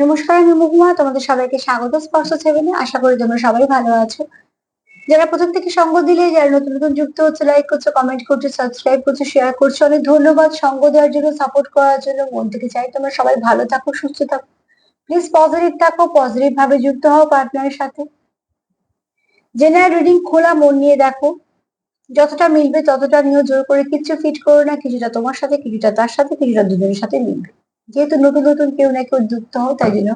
নমস্কার, আমি মহুমা তোমাদের সবাইকে স্বাগত। স্পর্শ সেভেনে আশা করি তোমরা সবাই ভালো আছো। যারা প্রথম থেকে সঙ্গ দিলে, যারা নতুন নতুন যুক্ত হচ্ছে লাইক করছ কমেন্ট করছ সাবস্ক্রাইব করছ শেয়ার করছ, অনেক ধন্যবাদ সঙ্গ দেওয়ার জন্য সাপোর্ট করার জন্য। মন থেকে চাই তোমরা সবাই ভালো থাকো, সুস্থ থাকো। প্লিজ পজিটিভ থাকো পজিটিভ ভাবে যুক্ত হও পার্টনারের সাথে। জেনারেল রিডিং খোলা, মন নিয়ে দেখো। যতটা মিলবে ততটা নিয়েও জোর করে কিচ্ছু ফিট করো না। কিছুটা তোমার সাথে, কিছুটা তার সাথে, কিছুটা দুজনের সাথে মিলবে। যেহেতু নতুন নতুন কেউ না কেউ যুক্ত হও, তাই জন্য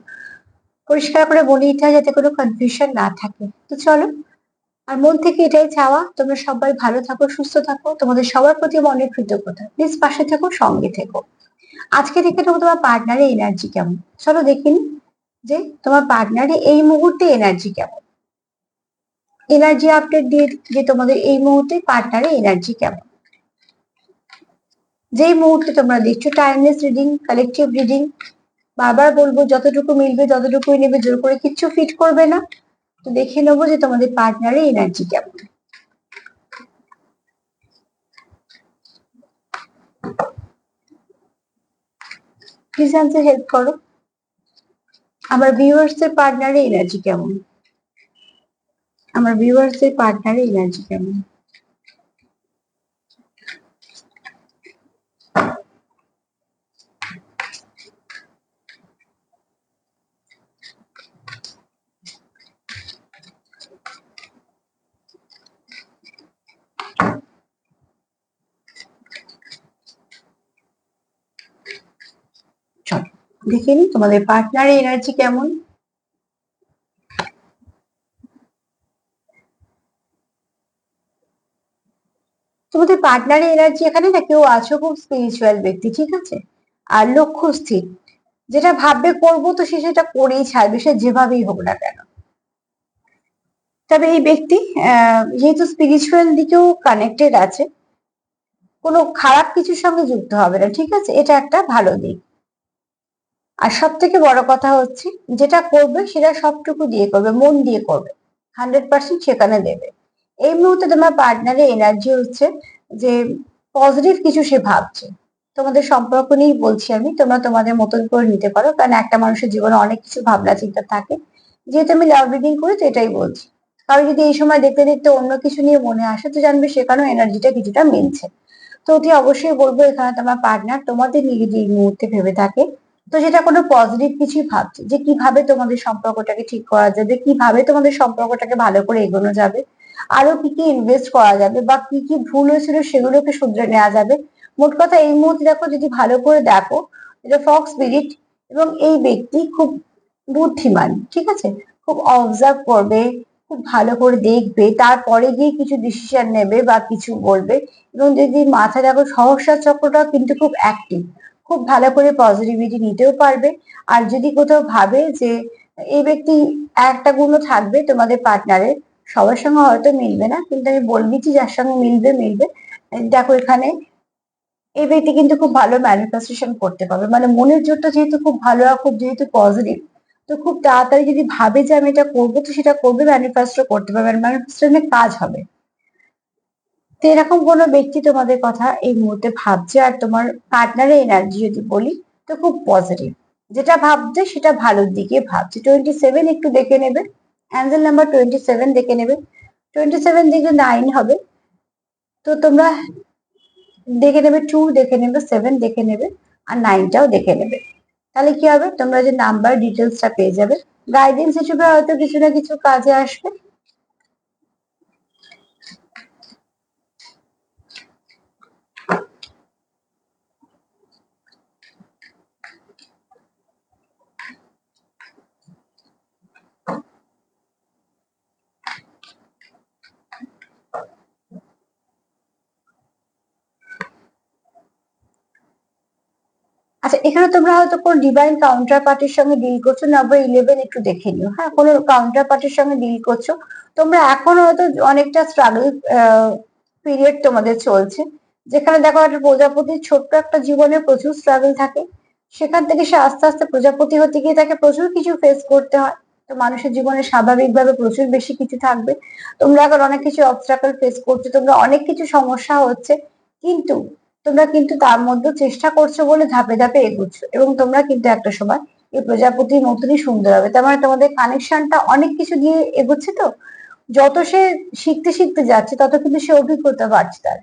পরিষ্কার করে বলে দিতে হয় যাতে কোনো কনফিউশন না থাকে। তো চলো, আর মন থেকে এটাই চাওয়া, তোমরা সবাই ভালো থাকো, সুস্থ থাকো, তোমাদের সবার প্রতি অনেক কৃতজ্ঞতা। প্লিজ পাশে থেকো, সঙ্গে থেকো। আজকে দেখে নেব তোমার পার্টনারের এনার্জি কেমন? চলো দেখে নি যে তোমার পার্টনারের এই মুহূর্তে এনার্জি কেমন? এনার্জি আপডেট দিয়ে যে তোমাদের এই মুহূর্তে পার্টনারের এনার্জি কেমন? যেই মুহূর্তে তোমরা দেখছ টাইমলেস রিডিং কালেকটিভ রিডিং বারবার বলব, যতটুকু মিলবে ততটুকুই নেবে, জোর করে কিচ্ছু ফিট করবে না। তো দেখে নেব যে তোমাদের পার্টনারের এনার্জি কেমন। হেল্প করো। আমার ভিউয়ার্স এর পার্টনারের এনার্জি কেমন? আমার ভিউয়ার্স এর পার্টনারের এনার্জি কেমন চলো দেখে তোমাদের পার্টনারের এনার্জি কেমন? তোমাদের পার্টনারের এনার্জি এখানে না কেউ আছো খুব স্পিরিচুয়াল ব্যক্তি, ঠিক আছে? আর লক্ষ্য স্থির। যেটা ভাববে করব তো সে সেটা করেই ছাড়বে, সে যেভাবেই হোক না কেন। তবে এই ব্যক্তি যেহেতু স্পিরিচুয়াল দিকেও কানেক্টেড আছে, কোনো খারাপ কিছুর সঙ্গে যুক্ত হবে না, ঠিক আছে? এটা একটা ভালো দিক। আর সব থেকে বড় কথা হচ্ছে, যেটা করবে সেটা সবটুকু দিয়ে করবে, মন দিয়ে করবে হান্ড্রেড পার্সেন্ট সেখানে দেবে। এই মুহূর্তে তোমার পার্টনারের এনার্জি হচ্ছে যে পজিটিভ কিছু সে ভাবছে। তোমাদের সম্পর্ক নিয়েই বলছি আমি, তোমরা তোমাদের মতন করে নিতে পারো, কারণ একটা মানুষের জীবনে অনেক কিছু ভাবনা চিন্তা থাকে। যেহেতু আমি লাভ রিডিং করি, তো এটাই বলছি। কারও যদি এই সময় দেখতে দেখতে অন্য কিছু নিয়ে মনে আসে, তো জানবে সেখানেও এনার্জিটা কিছুটা মিলছে। তো অতি অবশ্যই বলব এখানে তোমার পার্টনার তোমাদের এই মুহূর্তে ভেবে থাকে। তো সেটা কোনো পজিটিভ কিছুই ভাবছে যে কীভাবে তোমাদের সম্পর্কটাকে ঠিক করা যাবে, কীভাবে তোমাদের সম্পর্কটাকে ভালো করে এগোনো যাবে, আরও কি কি ইনভেস্ট করা যাবে বা কি কি ভুল হয়েছিল সেগুলোকে শুধরে নেওয়া যাবে। মোট কথা এই মুহূর্তে দেখো যদি ভালো করে দেখো, এটা ফক্স স্পিরিট এবং এই ব্যক্তি খুব বুদ্ধিমান, ঠিক আছে? খুব অবজার্ভ করবে, খুব ভালো করে দেখবে, তারপরে গিয়ে কিছু ডিসিশন নেবে বা কিছু বলবে এবং যদি মাথা দেখো সহসা চক্রটা কিন্তু খুব অ্যাক্টিভ খুব ভালো করে পজিটিভিটি নিতেও পারবে। আর যদি কোথাও ভাবে যে এই ব্যক্তি একটা গুণও থাকবে তোমাদের পার্টনারের সবার সঙ্গে হয়তো মিলবে না। কিন্তু আমি বলবি যে যার সঙ্গে মিলবে মিলবে। দেখো এখানে এই ব্যক্তি কিন্তু খুব ভালো ম্যানিফেস্টেশন করতে পারবে। মানে মনের জোরটা যেহেতু খুব ভালো আর খুব যেহেতু পজিটিভ তো খুব তাড়াতাড়ি যদি ভাবে যে আমি এটা করব, তো সেটা করবে ম্যানিফেস্টো করতে পারবে। ম্যানিফেস্টেশনে কাজ হবে। তো এরকম কোনো ব্যক্তি তোমাদের কথা এই মুহূর্তে ভাবছে আর তোমার পার্টনারের এনার্জি যদি বলি, তো খুব পজিটিভ যেটা ভাবছে সেটা ভালোর দিকে ভাবছে। টোয়েন্টি সেভেন একটু দেখে নেবে। অ্যাঞ্জেল নাম্বার টোয়েন্টি সেভেন দেখে নেবে। টোয়েন্টি সেভেন দেখে নাইন হবে। তো তোমরা দেখে নেবে টু দেখে নেবে সেভেন দেখে নেবে আর নাইনটাও দেখে নেবে। তাহলে কি হবে? তোমরা যে নাম্বার ডিটেলসটা পেয়ে যাবে। গাইডেন্স হিসেবে হয়তো কিছু না কিছু কাজে আসবে। আচ্ছা এখানে তোমরা হয়তো কোন ডিভাইন কাউন্টার পার্টির সঙ্গে ডিল করছ? নাম্বার ইলেভেন একটু দেখে নিও। হ্যাঁ কোনো কাউন্টার পার্টির সঙ্গে ডিল করছ? তোমরা এখন হয়তো অনেকটা স্ট্রাগল পিরিয়ড তোমাদের চলছে। যেখানে দেখো একটা প্রজাপতির ছোট্ট একটা জীবনে প্রচুর স্ট্রাগল থাকে। সেখান থেকে সে আস্তে আস্তে প্রজাপতি হতে গিয়ে তাকে প্রচুর কিছু ফেস করতে হয়। তো মানুষের জীবনে স্বাভাবিকভাবে প্রচুর বেশি কিছু থাকবে। তোমরা এখন অনেক কিছু অবস্ট্রাগল ফেস করছ। তোমরা অনেক কিছু সমস্যা হচ্ছে। কিন্তু তোমরা কিন্তু তার মধ্যে চেষ্টা করছ বলে ধাপে ধাপে এগোচ্ছ। এবং তোমরা কিন্তু একটা সময় এই প্রজাপতির মতনই সুন্দর হবে। তার মানে তোমাদের কানেকশনটা অনেক কিছু দিয়ে এগোচ্ছে তো? যত সে শিখতে শিখতে যাচ্ছে, তত কিন্তু সে অভিজ্ঞতা বাড়ছে তার।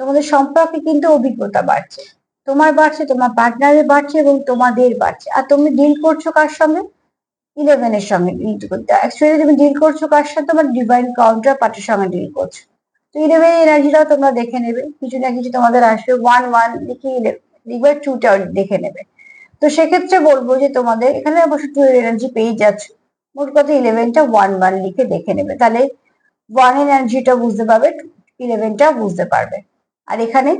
তোমাদের সম্পর্কে কিন্তু অভিজ্ঞতা বাড়ছে। তোমার বাড়ছে, তোমার পার্টনারের বাড়ছে এবং তোমাদের বাড়ছে। আর তুমি ডিল করছ কার সঙ্গে? ইলেভেনের সঙ্গে ডিল করতে অ্যাকচুয়ালি তুমি ডিল করছ কার সাথে? তোমার ডিভাইন কাউন্টার পার্টির সঙ্গে ডিল করছ। ইলেভেন এনার্জিটাও তোমরা দেখে নেবে। কিছু না কিছু তোমাদের আসবে। ওয়ান ওয়ান লিখে লিখবে টুটা দেখে নেবে। তো সেক্ষেত্রে বলব যে তোমাদের এখানে অবশ্য টু এনার্জি পেয়ে যাচ্ছ মোট কথা ইলেভেনটা ওয়ান ওয়ান লিখে দেখে নেবে। তাহলে ওয়ান এনার্জিটা বুঝতে পারবে ইলেভেনটা বুঝতে পারবে। আর এখানে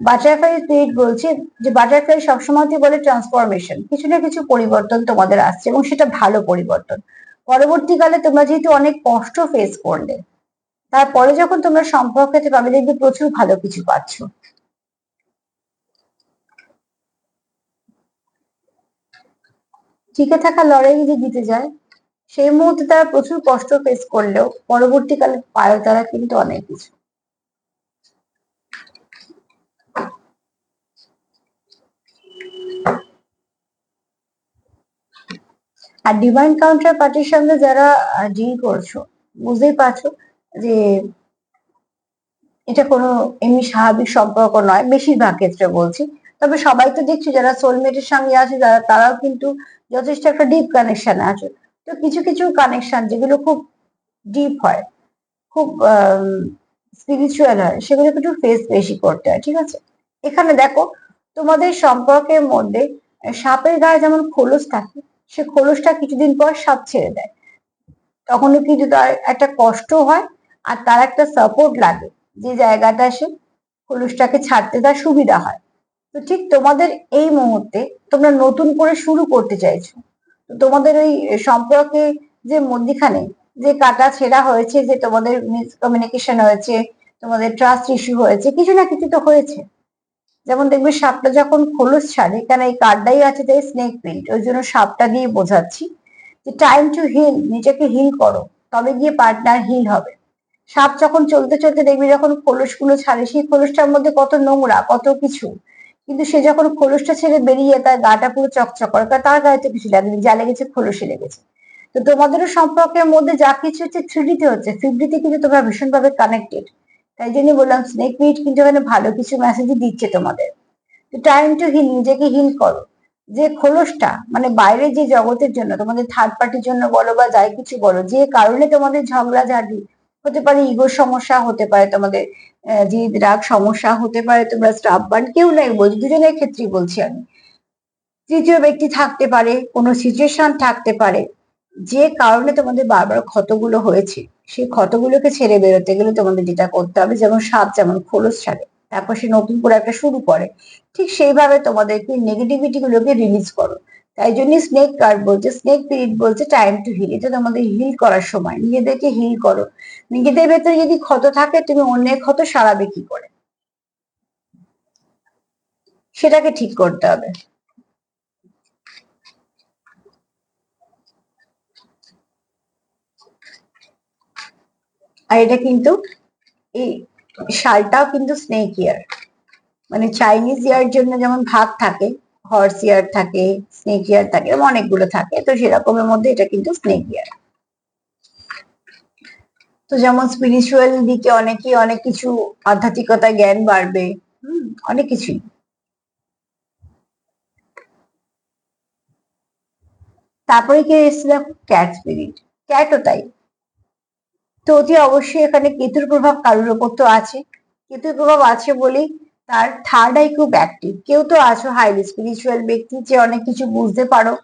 বাটারফ্লাই স্পিরিট বলছে যে বাটারফ্লাই সবসময় বলে? ট্রান্সফরমেশন কিছু না কিছু পরিবর্তন তোমাদের আসছে এবং সেটা ভালো পরিবর্তন। পরবর্তীকালে তোমরা যেহেতু অনেক কষ্ট ফেস করলে তারপরে যখন তোমরা সম্পর্ক সম্পর্কেতে পাবে দেখবে প্রচুর ভালো কিছু পাচ্ছ। টিকে থাকা লড়াই যে জিতে যায়, সেই মুহূর্তে তারা প্রচুর কষ্ট ফেস করলেও পরবর্তীকালে পায় তারা কিন্তু অনেক কিছু। আর ডিভাইন কাউন্টার পার্টির সঙ্গে যারা ডিল করছ, বুঝতেই পারছ যে এটা কোনো এমনি স্বাভাবিক সম্পর্ক নয়, বেশিরভাগ ক্ষেত্রে বলছি। তবে সবাই তো দেখছি যারা সোলমেটের সঙ্গে আছে, যারা, তারাও কিন্তু যথেষ্ট একটা ডিপ কানেকশন আছে। তো কিছু কিছু কানেকশন যেগুলো খুব ডিপ হয়, খুব স্পিরিচুয়াল হয়, সেগুলো একটু ফেস বেশি করতে হয়, ঠিক আছে? এখানে দেখো, তোমাদের সম্পর্কের মধ্যে সাপের গায়ে যেমন খোলস থাকে, সে খোলসটা কিছুদিন পর সাপ ছেড়ে দেয়। তখনও কিন্তু তার একটা কষ্ট হয় আর তার একটা সাপোর্ট লাগে যে জায়গাটা সে খোলসটাকে ছাড়তে তার সুবিধা হয়। তো ঠিক তোমাদের এই মুহূর্তে তোমরা নতুন করে শুরু করতে চাইছো। তো তোমাদের ওই সম্পর্কে যে মধ্যিখানে যে কাটা ছেঁড়া হয়েছে, যে তোমাদের মিসকমিউনিকেশন হয়েছে, তোমাদের ট্রাস্ট ইস্যু হয়েছে, কিছু না কিছু তো হয়েছে। যেমন দেখবে সাপটা যখন খোলস ছাড়ে, কেন এই কার্ডটাই আছে তাই স্নেক প্রিন্ট ওই জন্য সাপটা দিয়ে বোঝাচ্ছি যে টাইম টু হিল নিজেকে হিল করো, তবে গিয়ে পার্টনার হিল হবে। সাপ যখন চলতে চলতে দেখবি যখন খোলসগুলো ছাড়ে, সেই খোলসটার মধ্যে কত নোংরা, কত কিছু। কিন্তু সে যখন খোলসটা ছেড়ে বেরিয়ে তার গাটা পুরো চকচক করে তার গায়ে তো কিছু লাগেনি, যা লেগেছে খোলসে লেগেছে। তো তোমাদেরও সম্পর্কের মধ্যে যা কিছু হচ্ছে, থ্রিডিতে হচ্ছে। ফিফডিতে কিন্তু তোমরা ভীষণভাবে কানেক্টেড তাই জন্য বললাম স্নেক মিট কিন্তু এখানে ভালো কিছু মেসেজই দিচ্ছে তোমাদের। তো টাইম টু হিল নিজেকে হিল করো। যে খোলসটা মানে বাইরে যে জগতের জন্য, তোমাদের থার্ড পার্টির জন্য বলো বা যাই কিছু বলো, যে কারণে তোমাদের ঝগড়া ঝাড়ি হতে পারে, ইগোর সমস্যা হতে পারে, তোমাদের যে রাগ সমস্যা হতে পারে, তোমরা স্টাফ বান কেউ নাই বলছি দুজনের ক্ষেত্রেই বলছি আমি। তৃতীয় ব্যক্তি থাকতে পারে, কোনো সিচুয়েশন থাকতে পারে, যে কারণে তোমাদের বারবার ক্ষতগুলো হয়েছে, সেই ক্ষতগুলোকে ছেড়ে বেরোতে গেলে তোমাদের যেটা করতে হবে, যেমন সাপ যেমন খোলস ছাড়ে, তারপর সে নতুন করে একটা শুরু করে, ঠিক সেইভাবে তোমাদেরকে নেগেটিভিটি গুলোকে রিলিজ করো। তাই জন্য স্নেক কার্ড বলছে স্নেক পিরিয়ড বলছে টাইম টু হিল এটা তোমাদের হিল করার সময়, নিজেদেরকে হিল করো। নিজেদের ভেতরে যদি ক্ষত থাকে, তুমি অন্যের ক্ষত সারাবে কি করে? সেটাকে ঠিক করতে হবে। আর এটা কিন্তু এই শালটাও কিন্তু স্নেক ইয়ার মানে চাইনিজ ইয়ার জন্য যেমন ভাগ থাকে হর্স ইয়ার থাকে স্নেক ইয়ার থাকে অনেকগুলো থাকে। তো সেরকমের মধ্যে এটা কিন্তু স্নেক ইয়ার তো যেমন স্পিরিচুয়াল দিকে অনেকেই অনেক কিছু আধ্যাত্মিকতা জ্ঞান বাড়বে। হম, অনেক কিছুই। তারপরে কে এসছে দেখো? ক্যাট স্পিরিট ক্যাটও তাই। তো অতি অবশ্যই এখানে কেতুর প্রভাব কারোর উপর তো আছে। কেতুর প্রভাব আছে বলেই তার থার্ড আই খুব অ্যাক্টিভ কেউ তো আছো হাইলি স্পিরিচুয়াল ব্যক্তি, যে অনেক কিছু বুঝতে পারো,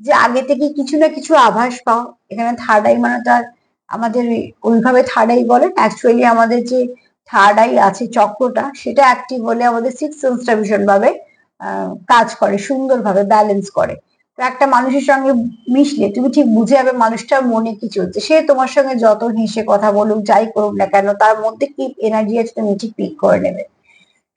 যে আগে থেকে কিছু না কিছু আভাস পাও। এখানে থার্ড আই মানে তার আমাদের ওইভাবে থার্ড আই বলে। অ্যাকচুয়ালি আমাদের যে থার্ড আই আছে চক্রটা, সেটা অ্যাক্টিভ হলে আমাদের সিক্স সেন্সটা ভীষণভাবে কাজ করে, সুন্দরভাবে ব্যালেন্স করে। তো একটা মানুষের সঙ্গে মিশলে তুমি ঠিক বুঝে যাবে মানুষটার মনে কি চলছে। সে তোমার সঙ্গে যত হেসে কথা বলুক, যাই করুক না কেন, তার মধ্যে কি এনার্জি আছে তুমি ঠিক পিক করে নেবে।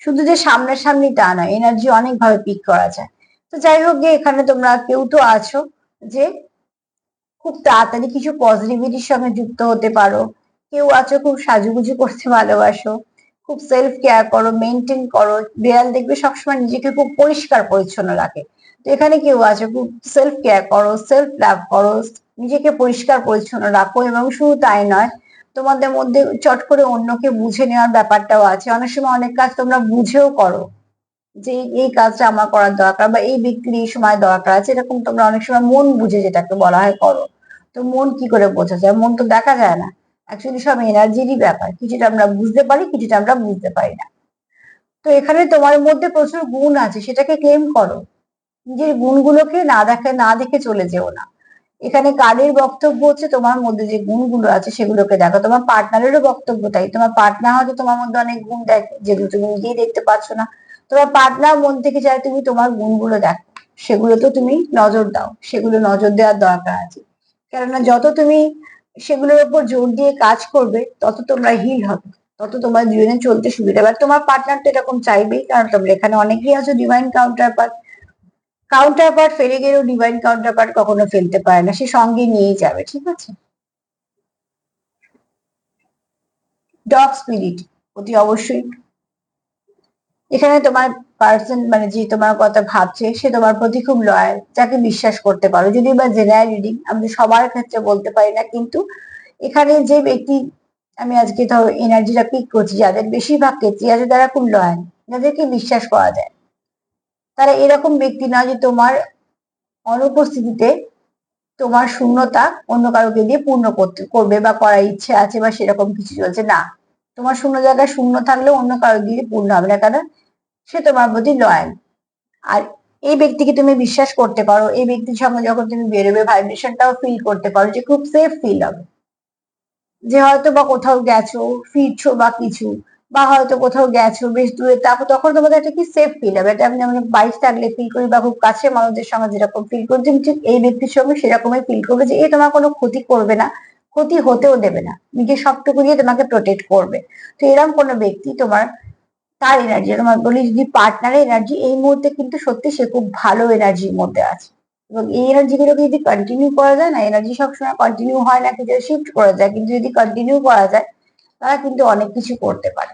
শুধু যে সামনাসামনি তা নয় এনার্জি অনেকভাবে পিক করা যায়। তো যাই হোক গিয়ে এখানে তোমরা কেউ তো আছো যে খুব তাড়াতাড়ি কিছু পজিটিভিটির সঙ্গে যুক্ত হতে পারো। কেউ আছো খুব সাজুগুজু করতে ভালোবাসো। খুব সেলফ কেয়ার করো মেনটেন করো। দেয়াল দেখবে সবসময় নিজেকে খুব পরিষ্কার পরিচ্ছন্ন রাখে। তো এখানে কেউ আছো খুব সেলফ কেয়ার করো সেলফ লাভ করো, নিজেকে পরিষ্কার পরিচ্ছন্ন রাখো এবং শুধু তাই নয় তোমাদের মধ্যে চট করে অন্যকে বুঝে নেওয়ার ব্যাপারটাও আছে। অনেক সময় অনেক কাজ তোমরা বুঝেও করো যে এই কাজটা আমার করার দরকার বা এই বিক্রি সময় দরকার আছে, এরকম তোমরা অনেক সময় মন বুঝে যেটাকে বলা হয় করো। তো মন কি করে বোঝা যায়? মন তো দেখা যায় না। অ্যাকচুয়ালি সব এনার্জিরই ব্যাপার। কিছুটা আমরা বুঝতে পারি, কিছুটা আমরা বুঝতে পারি না। তো এখানে তোমার মধ্যে প্রচুর গুণ আছে, সেটাকে ক্লেম করো। নিজের গুণগুলোকে না দেখে না দেখে চলে যেও না। এখানে কার্ডের বক্তব্য হচ্ছে? তোমার মধ্যে যে গুণগুলো আছে সেগুলোকে দেখো। তোমার পার্টনারেরও বক্তব্য তাই। তোমার পার্টনার হয়তো তোমার মধ্যে অনেক গুণ দেখে যেগুলো তুমি নিজেই দেখতে পাচ্ছ না। তোমার পার্টনার মন থেকে চাই তুমি তোমার গুণগুলো দেখো। সেগুলো তো তুমি নজর দাও। সেগুলো নজর দেওয়ার দরকার আছে। কেননা যত তুমি সেগুলোর উপর জোর দিয়ে কাজ করবে, তত তোমরা হিল হবে। তত তোমার জীবনে চলতে সুবিধা হবে। আর তোমার পার্টনার তো এরকম চাইবেই। কারণ তোমরা এখানে অনেকেই আছো divine counterpart counterpart ফেলে গেলেও ডিভাইন কাউন্টার পার্ট কখনো ফেলতে পারে না, সে সঙ্গে নিয়েই যাবে, ঠিক আছে? ডগ স্পিরিট অতি অবশ্যই। এখানে তোমার পার্সন মানে যে তোমার কথা ভাবছে, সে তোমার প্রতি খুব লয়াল যাকে বিশ্বাস করতে পারো। যদি বা জেনারেল রিডিং আমি সবার ক্ষেত্রে বলতে পারি না, কিন্তু এখানে যে ব্যক্তি, আমি আজকে ধরো এনার্জিটা পিক করছি, যাদের বেশিরভাগ ক্ষেত্রে আছে, তারা খুব লয়াল যাদেরকে বিশ্বাস করা যায়। তারা এরকম ব্যক্তি না যে তোমার অনুপস্থিতিতে তোমার শূন্যতা অন্য কারোকে দিয়ে পূর্ণ করতে, করবে বা করার ইচ্ছে আছে বা সেরকম কিছু চলছে, না। তোমার শূন্য জায়গায় শূন্য থাকলেও অন্য কারও দিয়ে পূর্ণ হবে না, কারণ সে তোমার প্রতি লয়াল আর এই ব্যক্তিকে তুমি বিশ্বাস করতে পারো, এই ব্যক্তির সঙ্গে যখন তুমি বেরোবে ভাইব্রেশনটাও ফিল করতে পারো যে খুব সেফ ফিল হবে। যে হয়তো বা কোথাও গেছো, ফিরছো বা কিছু বা হয়তো কোথাও গেছো, বেশ দূরে, তারপর তখন তোমাদের একটা কি সেফ ফিল হবে? এটা আমি যেমন বাইক থাকলে ফিল করি বা খুব কাছে মানুষদের সঙ্গে যেরকম ফিল করি তুমি ঠিক এই ব্যক্তির সঙ্গে সেরকমই ফিল করবে যে এ তোমার কোনো ক্ষতি করবে না, ক্ষতি হতেও দেবে না। নিজের সবটুকু দিয়ে তোমাকে প্রোটেক্ট করবে। তো এরকম কোনো ব্যক্তি তোমার, তার এনার্জি তোমার বলি যদি পার্টনারের এনার্জি এই মুহূর্তে কিন্তু সত্যি সে খুব ভালো এনার্জির মধ্যে আছে। এবং এই এনার্জি গুলোকে যদি কন্টিনিউ করা যায় না এনার্জি সবসময় কন্টিনিউ হয় না কিছু শিফট করা যায়। কিন্তু যদি কন্টিনিউ করা যায় তারা কিন্তু অনেক কিছু করতে পারে।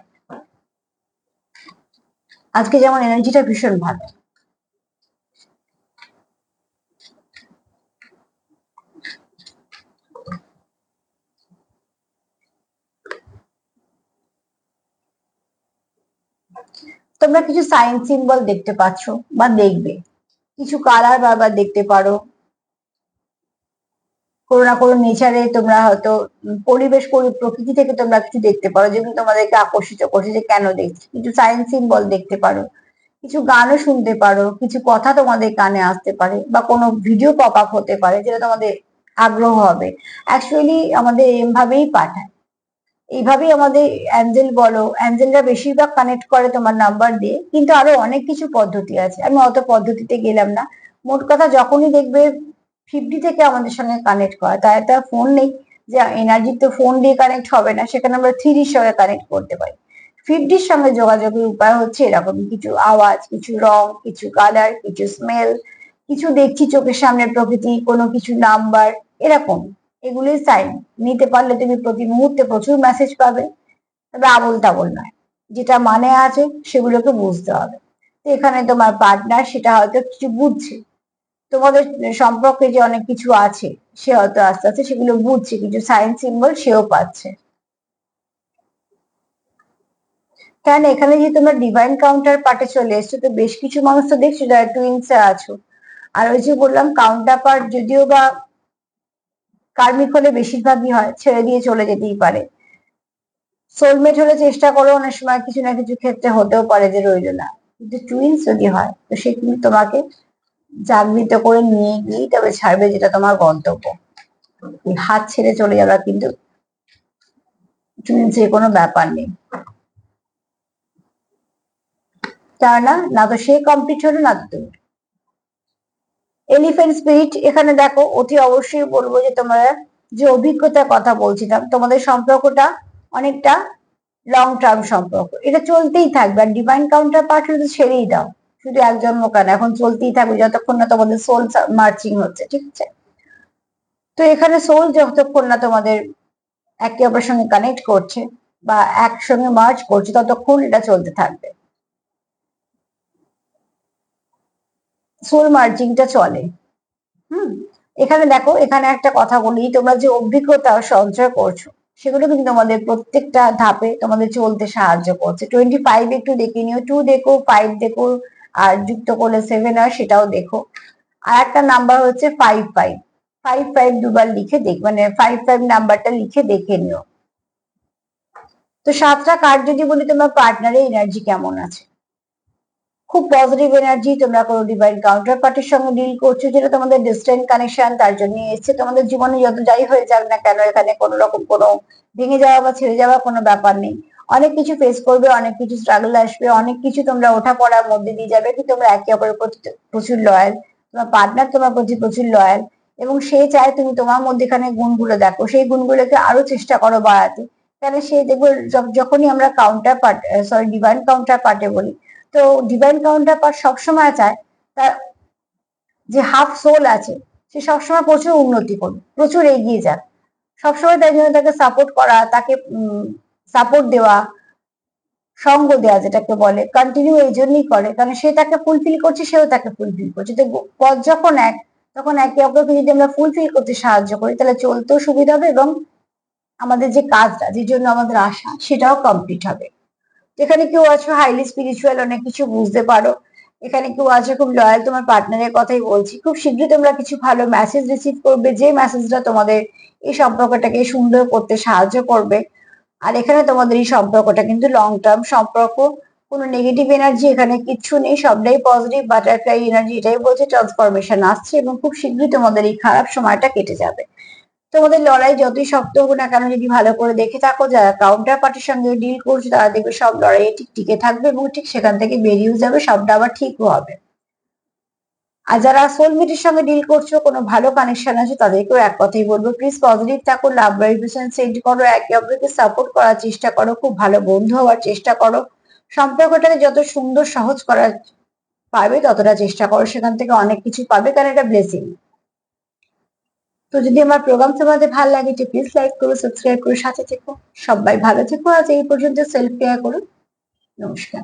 আজকে যেমন এনার্জিটা ভীষণ ভালো। তোমরা কিছু সাইন সিম্বল দেখতে পাচ্ছ বা দেখবে। কিছু কালার বারবার দেখতে পারো। কোনো না কোনো নেচারে তোমরা হয়তো পরিবেশ প্রকৃতি থেকে তোমরা কিছু দেখতে পারো যেগুলো তোমাদেরকে আকর্ষিত করছে যে কেন দেখছি। কিছু সাইন সিম্বল দেখতে পারো, কিছু গানও শুনতে পারো, কিছু কথা তোমাদের কানে আসতে পারে, বা কোনো ভিডিও পপ আপ হতে পারে যেটা তোমাদের আগ্রহ হবে। অ্যাকচুয়ালি আমাদের এম ভাবেই পাঠায়। এইভাবেই আমাদের অ্যাঞ্জেল বলো অ্যাঞ্জেলরা বেশিরভাগ কানেক্ট করে তোমার নাম্বার দিয়ে, কিন্তু আরও অনেক কিছু পদ্ধতি আছে। আমি অত পদ্ধতিতে গেলাম না। মোট কথা যখনই দেখবে ফিফটি থেকে আমাদের সঙ্গে কানেক্ট করা। তাই একটা ফোন নেই, যে এনার্জি তো ফোন দিয়ে কানেক্ট হবে না, সেখানে আমরা থ্রির সঙ্গে কানেক্ট করতে পারি। ফিফটির সঙ্গে যোগাযোগের উপায় হচ্ছে এরকম, কিছু আওয়াজ, কিছু রং, কিছু কালার কিছু স্মেল কিছু দেখছি চোখের সামনে প্রকৃতি, কোনো কিছু নাম্বার এরকম। এগুলোই সাইন নিতে পারলে তুমি প্রতি মুহূর্তে প্রচুর মেসেজ পাবে, তবে আবল তাবল নয়। যেটা মানে আছে, সেগুলোকে বুঝতে হবে। তো এখানে তোমার পার্টনার সেটা হয়তো কিছু বুঝছে। তোমাদের সম্পর্কে যে অনেক কিছু আছে, সে হয়তো আস্তে আস্তে সেগুলো বুঝছে কিছু সাইন সিম্বল সেও পাচ্ছে। কেন? এখানে যে তোমরা ডিভাইন কাউন্টার পার্টে চলে এসছো, তো বেশ কিছু মানুষ তো দেখছ যারা টুইন্সে আছো। আর ওই যে বললাম কাউন্টার পার্ট যদিও বা কার্মিক হলে বেশিরভাগই হয়, ছেড়ে দিয়ে চলে যেতেই পারে। সোলমেট হলে চেষ্টা করো, অনেক সময় কিছু না কিছু ক্ষেত্রে হতেও পারে যে রইল না। কিন্তু টুইন্স যদি হয়, তো সে কিন্তু তোমাকে জাগৃত করে নিয়ে গিয়েই তবে ছাড়বে যেটা তোমার গন্তব্য। হাত ছেড়ে চলে যাবে কিন্তু টুইন্স কোনো ব্যাপার নেই। তা না না তো সে কমপ্লিট হলো না তো। তুমি এলিফেন্ট স্পিরিট এখানে দেখো, অতি অবশ্যই বলব যে তোমরা যে অভিজ্ঞতার কথা বলছিলাম, তোমাদের সম্পর্কটা অনেকটা লং টার্ম সম্পর্ক। এটা চলতেই থাকবে, আর ডিভাইন কাউন্টার পার্ট শুধু ছেড়েই দাও। শুধু এক জন্ম কেন এখন চলতেই থাকবে, যতক্ষণ না তোমাদের সোল মার্চিং হচ্ছে, ঠিক আছে? তো এখানে সোল যতক্ষণ না তোমাদের একে অপরের সঙ্গে কানেক্ট করছে বা একসঙ্গে মার্চ করছে, ততক্ষণ এটা চলতে থাকবে। সোল মার্জিংটা চলে। হুম? এখানে দেখো, এখানে একটা কথা বলি, তোমরা যে অভিজ্ঞতা সঞ্চয় করছ, সেগুলো কিন্তু তোমাদের প্রত্যেকটা ধাপে তোমাদের চলতে সাহায্য করছে। টোয়েন্টি ফাইভ একটু দেখে নিও টু দেখো ফাইভ দেখো আর যুক্ত করলে সেভেন আর সেটাও দেখো। আর একটা নাম্বার হচ্ছে ফাইভ ফাইভ ফাইভ ফাইভ দুবার লিখে দেখ মানে ফাইভ ফাইভ নাম্বারটা লিখে দেখে নিও। তো সাতটা কার্ড যদি বলি, তোমার পার্টনারের এনার্জি কেমন আছে? খুব পজিটিভ এনার্জি তোমরা কোনো ডিভাইন কাউন্টার পার্টির সঙ্গে ডিল করছ, যেটা তোমাদের ডিস্টেন্ট কানেকশন তার জন্য এসছে। তোমাদের জীবনে যত যাই হয়ে যাক না কেন, এখানে কোনো রকম কোনো ভেঙে যাওয়া বা ছেড়ে যাওয়া কোনো ব্যাপার নেই। অনেক কিছু ফেস করবে, অনেক কিছু স্ট্রাগল আসবে, অনেক কিছু তোমরা ওঠা পড়ার মধ্যে দিয়ে যাবে কি তোমরা একে অপরের প্রতি প্রচুর লয়াল তোমার পার্টনার তোমার প্রতি প্রচুর লয়াল এবং সে চায় তুমি তোমার মধ্যেখানে গুণগুলো দেখো, সেই গুণগুলোকে আরও চেষ্টা করো বাড়াতে। কেন সে দেখবে যখনই আমরা counter part sorry divine counter পার্টে বলি, তো ডিভাইন কাউন্টার পার্ট সবসময় চায় তার যে হাফ সোল আছে, সে সবসময় প্রচুর উন্নতি করবে প্রচুর এগিয়ে যাক। সবসময় তাই জন্য তাকে সাপোর্ট করা, তাকে সাপোর্ট দেওয়া, সঙ্গ দেওয়া যেটাকে বলে কন্টিনিউ এই জন্যই করে, কারণ সে তাকে ফুলফিল করছে, সেও তাকে ফুলফিল করছে। তো পথ যখন এক, তখন একে অপরকে যদি আমরা ফুলফিল করতে সাহায্য করি, তাহলে চলতেও সুবিধা হবে এবং আমাদের যে কাজটা, যে জন্য আমাদের আশা, সেটাও কমপ্লিট হবে। এখানে কেউ আছো? হাইলি স্পিরিচুয়াল অনেক কিছু বুঝতে পারো। এখানে কেউ আছে? খুব লয়াল তোমার পার্টনারের কথাই বলছি। খুব শীঘ্রই তোমরা কিছু ভালো মেসেজ রিসিভ করবে যে মেসেজটা তোমাদের এই সম্পর্কটাকে সুন্দর করতে সাহায্য করবে। আর এখানে তোমাদের এই সম্পর্কটা কিন্তু লং টার্ম সম্পর্ক, কোনো নেগেটিভ এনার্জি এখানে কিচ্ছু নেই, সবটাই পজিটিভ বাটারফ্লাই এনার্জি এটাই বলছে ট্রান্সফরমেশন আসছে এবং খুব শীঘ্রই তোমাদের এই খারাপ সময়টা কেটে যাবে। তোমাদের লড়াই যতই শক্ত হোক না কেন, যদি ভালো করে দেখে থাকো, যারা কাউন্টার পার্টির সঙ্গে ডিল করছ, তারা দেখবে সব লড়াইয়ে ঠিক টিকে থাকবে এবং ঠিক সেখান থেকে বেরিয়েও যাবে, সবটা আবার ঠিকও হবে। আর যারা সোলমেটের সঙ্গে ডিল করছ, কোনো ভালো কানেকশন আছে, তাদেরকেও এক কথাই বলব প্লিজ পজিটিভ থাকো লাভ ভাইব্রেশন সেন্ড করো, একে অপরকে সাপোর্ট করার চেষ্টা করো, খুব ভালো বন্ধু হওয়ার চেষ্টা করো। সম্পর্কটাকে যত সুন্দর, সহজ করার পারবে, ততটা চেষ্টা করো, সেখান থেকে অনেক কিছু পাবে, কারণ এটা ব্লেসিং তো যদি আমার প্রোগ্রাম তোমাদের ভালো লাগে তো প্লিজ লাইক করো সাবস্ক্রাইব করো, সাথে থেকো, সবাই ভালো থেকো, আজ এই পর্যন্ত সেলফ কেয়ার করো, নমস্কার।